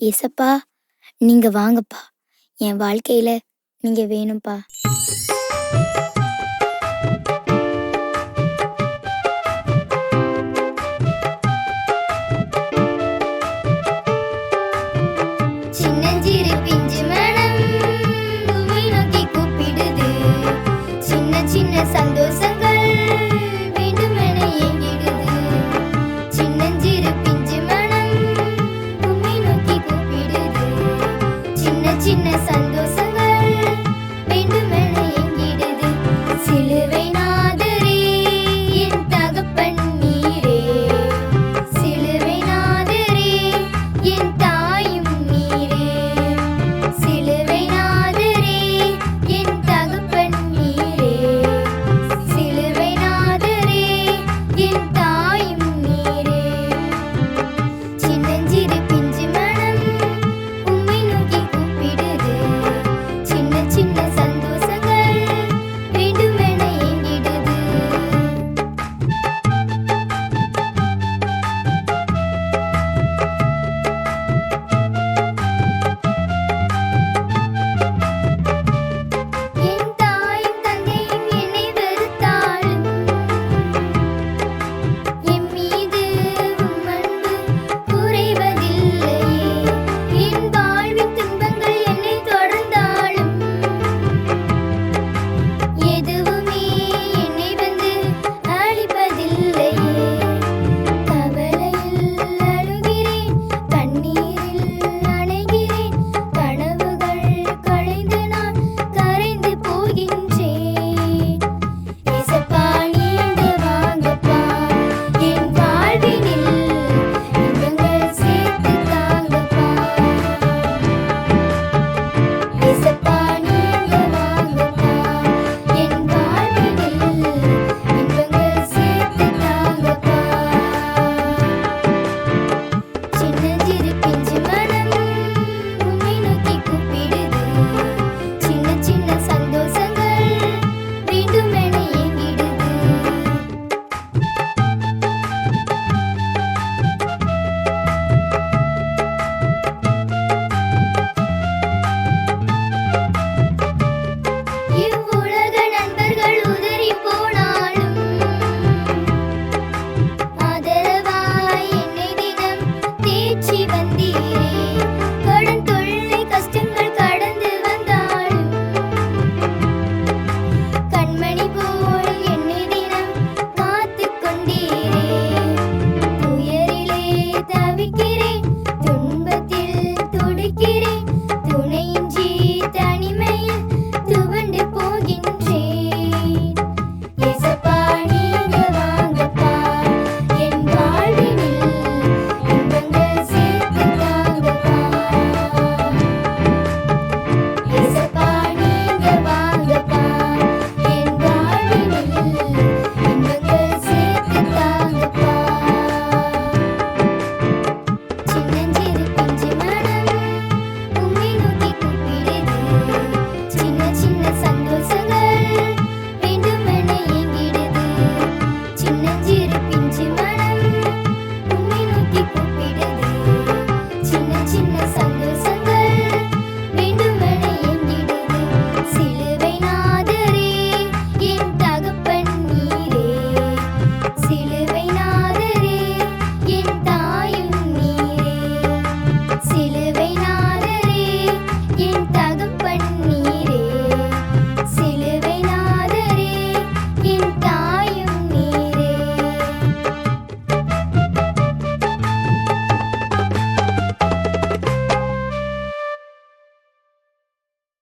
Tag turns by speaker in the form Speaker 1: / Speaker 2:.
Speaker 1: ஏசப்பா நீங்க வாங்கப்பா. என் வாழ்க்கையில நீங்க வேணும்ப்பா